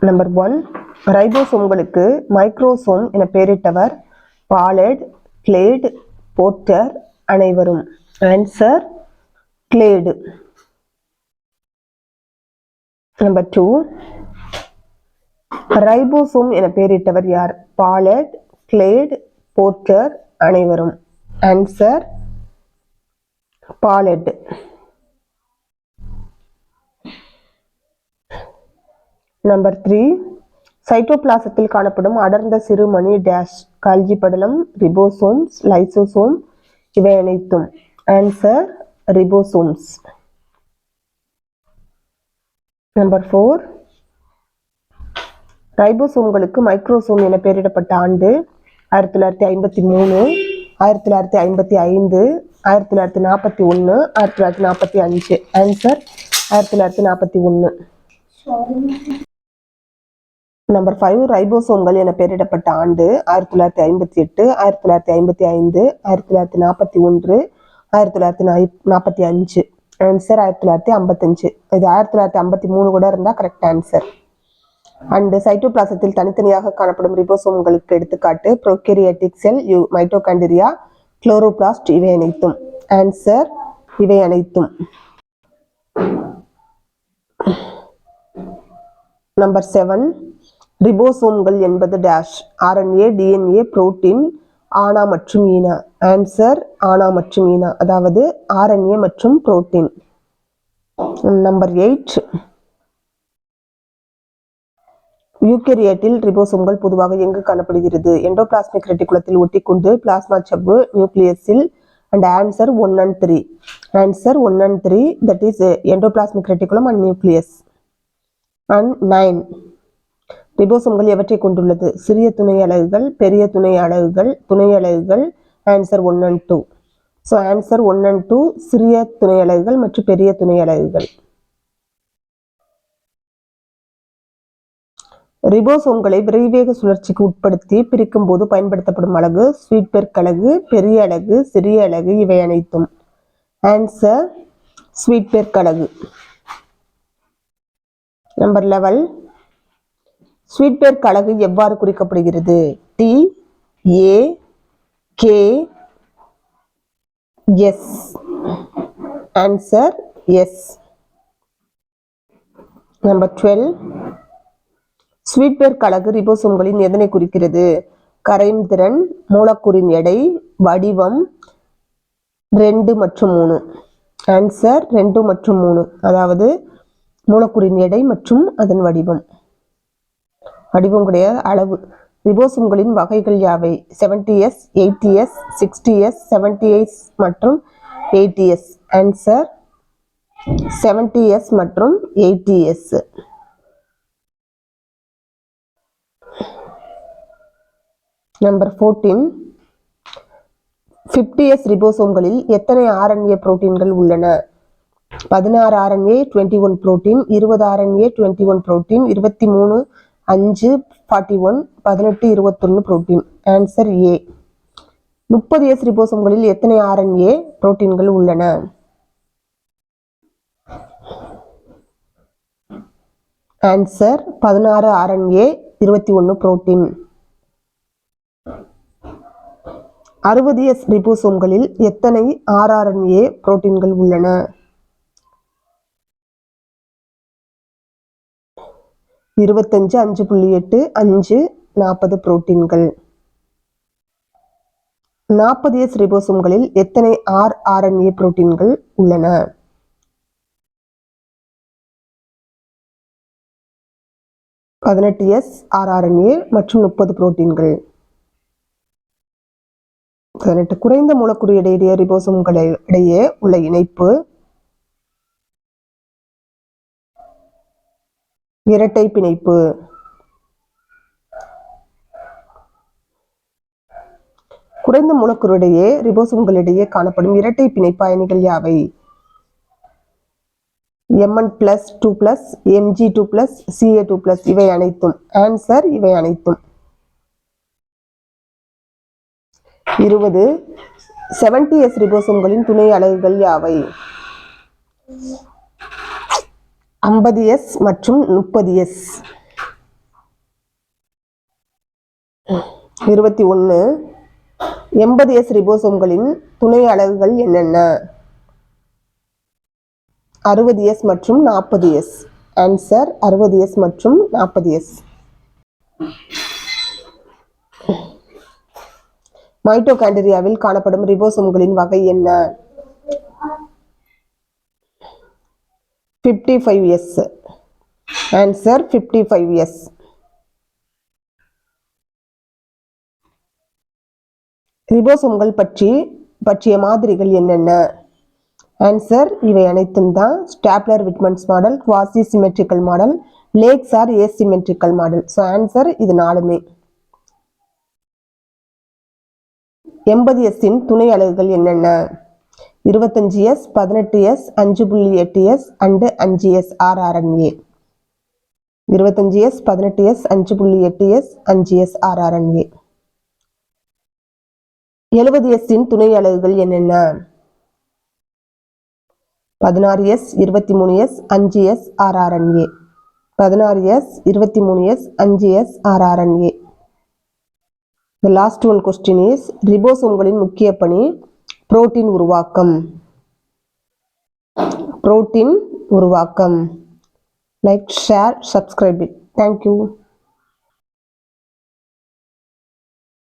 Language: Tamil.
நம்பர் ஒன் ரைபோசோம்களுக்கு மைக்ரோசோம் என பெயரிட்டவர். பாலட் கிளேட் போர்ட்டர் அனைவரும். Answer Claude number two ribosome என பெயரிட்டவர் யார்? பாலட் கிளேட் போர்ட்டர் அனைவரும். ஆன்சர் பாலட் நம்பர் த்ரீ சைட்டோபிளாசத்தில் காணப்படும் அடர்ந்த சிறுமணி டேஷ் கால்ஜி படலம் ரிபோசோம்ஸ் லைசோசோம் இவை அனைத்தும். ஆன்சர் ரிபோசோம்ஸ் நம்பர் ஃபோர் ரைபோசோம்களுக்கு மைக்ரோசோம் என பெயரிடப்பட்ட ஆண்டு ஆயிரத்தி தொள்ளாயிரத்தி ஐம்பத்தி மூணு ஆயிரத்தி தொள்ளாயிரத்தி ஐம்பத்தி ஐந்து ஆயிரத்தி தொள்ளாயிரத்தி நாற்பத்தி ஒன்று ஆயிரத்தி தொள்ளாயிரத்தி நாற்பத்தி அஞ்சு. ஆன்சர் ஆயிரத்தி தொள்ளாயிரத்தி நாற்பத்தி ஒன்று நம்பர் ஃபைவ் ரைபோசோம்கள் என பெயரிடப்பட்ட ஆண்டு ஆயிரத்தி தொள்ளாயிரத்தி ஐம்பத்தி எட்டு ஆயிரத்தி தொள்ளாயிரத்தி ஐம்பத்தி ஐந்து ஆயிரத்தி தொள்ளாயிரத்தி நாற்பத்தி ஒன்று ஆயிரத்தி தொள்ளாயிரத்தி நாற்பத்தி அஞ்சு. ஆன்சர் ஆயிரத்தி தொள்ளாயிரத்தி ஐம்பத்தஞ்சு. இது ஆயிரத்தி தொள்ளாயிரத்தி ஐம்பத்தி மூணு கூட இருந்தால் கரெக்ட் ஆன்சர் அண்டு சைட்டோபிளாசத்தில் தனித்தனியாக காணப்படும் ரிபோசோம்களுக்கு எடுத்துக்காட்டு ப்ரோகேரியாட்டிக் செல் யூ மைட்டோகாண்டிரியா குளோரோபிளாஸ்ட் இவை அனைத்தும். ஆன்சர் இவை அனைத்தும். நம்பர் செவன் ரிபோசோம்கள் என்பது டேஷ் ஆர்என்ஏ டிஎன்ஏ புரோட்டீன் ஆனா மற்றும் ஈனா ஆன்சர் ஆனா மற்றும் ஈனா அதாவது ஆர்என்ஏ மற்றும் புரோட்டீன் நம்பர் எயிட் யூகேரியட்டில் ரிபோசோம்கள் பொதுவாக எங்கு காணப்படுகிறது? எண்டோபிளாஸ்மிக் ரெட்டிகுலத்தில் ஒட்டிக்கொண்டு பிளாஸ்மா சவ்வு நியூக்ளியஸில் and answer one and three answer one and three that is endoplasmic reticulum and nucleus and nine ரிபோசோம்கள் எவற்றை கொண்டுள்ளது? சிறிய துணை அலகுகள் பெரிய துணை அலகுகள் துணை அலகுகள் answer one and two so answer one and two சிறிய துணை அலகுகள் மற்றும் பெரிய துணை அலகுகள். ரிபோசோம்களை விரைவேக சுழற்சிக்கு உட்படுத்தி பிரிக்கும் போது பயன்படுத்தப்படும் அலகு ஸ்வீட்பெர்க் அலகு பெரிய அலகு சிறிய அலகு இவை அனைத்தும். ஆன்சர் ஸ்வீட்பெர்க் அலகு. நம்பர் லெவல் ஸ்வீட்பேர் கழகு எவ்வாறு குறிக்கப்படுகிறது? D A K S. Answer S. Number twelve Svedberg அலகு ரிபோசோம்களின் எதனை குறிக்கிறது? கரையும் திறன் மூலக்கூறின் எடை வடிவம் ரெண்டு மற்றும் மூணு. ஆன்சர் ரெண்டு மற்றும் மூணு. அதாவது மூலக்கூறின் எடை மற்றும் அதன் வடிவம். வடிவம் கிடையாது. அளவு. ரிபோசோம்களின் வகைகள் யாவை? Seventy S eighty S sixty S seventy S மற்றும் eighty S answer seventy S மற்றும் eighty S number fourteen fifty S ரிபோசோம்களில் எத்தனை ஆர்என்ஏ புரோட்டீன்கள் உள்ளன? பதினாறு ஆர்என்ஏ டுவெண்ட்டி ஒன் புரோட்டீன் இருபது ஆர்என்ஏ டுவெண்ட்டி ஒன் புரோட்டீன் இருபத்தி மூணு அஞ்சு ஃபார்ட்டி ஒன் பதினெட்டு இருபத்தொன்று புரோட்டீன் ஆன்சர் ஏ முப்பது எஸ் ரிபோசோம்களில் எத்தனை ஆர்என்ஏ புரோட்டீன்கள் உள்ளன? ஆன்சர் பதினாறு ஆர்என்ஏ இருபத்தி ஒன்று புரோட்டீன் அறுபது எஸ் ரிபோசோம்களில் எத்தனை ஆர்ஆர்என்ஏ புரோட்டீன்கள் உள்ளன? இருபத்தஞ்சு அஞ்சு புள்ளி எட்டு அஞ்சு நாற்பது புரோட்டீன்கள். நாற்பது எஸ் ரிபோசோம்களில் எத்தனை ஆர் ஆர்என்ஏ புரோட்டீன்கள் உள்ளன? பதினெட்டு எஸ் ஆர்ஆர்என்ஏ மற்றும் முப்பது புரோட்டீன்கள். பதினெட்டு குறைந்த மூலக்கூறு இடையிடையே இடையே உள்ள இணைப்பு இரட்டை பிணைப்பு. குறைந்த மூலக்கூறிடையே ரிபோசோம்களிடையே காணப்படும் இரட்டை பிணைப்பு அயனிகள் யாவை Mn plus two plus Mg two plus Ca two plus இவை அனைத்தும். ஆன்சர் இவை அனைத்தும். இருபது. செவன்டி எஸ் ரிபோசோம்களின் துணை அலகுகள் யாவை? ஐம்பது எஸ் மற்றும் முப்பது எஸ் இருபத்தி ஒன்று எண்பது எஸ் ரிபோசோம்களின் துணை அலகுகள் என்னென்ன? அறுபது எஸ் மற்றும் நாற்பது எஸ் ஆன்சர் அறுபது எஸ் மற்றும் நாற்பது எஸ் மைட்டோகாண்ட்ரியாவில் காணப்படும் ரிபோசோம்களின் வகை என்ன? Fifty five S answer fifty five S ரிபோசோம்கள் பற்றி பற்றிய மாதிரிகள் என்னென்ன? ஆன்சர் இவை அனைத்தும் தான். Stoffler Wittmann's model quasi symmetrical model Lake's or asymmetrical model so answer இது நாலுமே. எண்பது எஸ்ஸின் துணை அலகுகள் என்னென்ன? இருபத்தஞ்சு எஸ் பதினெட்டு எஸ் அஞ்சு புள்ளி எட்டு எஸ் அண்டு அஞ்சு எஸ் ஆர்ஆர்என்ஏ இருபத்தஞ்சு எஸ் பதினெட்டு எஸ் அஞ்சு புள்ளி எட்டு எஸ் அஞ்சு எஸ் ஆர்ஆர்என்ஏ எழுபது எஸ்ஸின் துணை அலகுகள் என்னென்ன? பதினாறு எஸ் இருபத்தி மூணு எஸ் அஞ்சு எஸ் ஆர்ஆர்என்ஏ பதினாறு எஸ் இருபத்தி மூணு எஸ் அஞ்சு S rRNA last one one question is ரிபோசோம்களின் முக்கிய பணி புரோட்டீன் உருவாக்கம் புரோட்டீன் உருவாக்கம் like share subscribe it thank you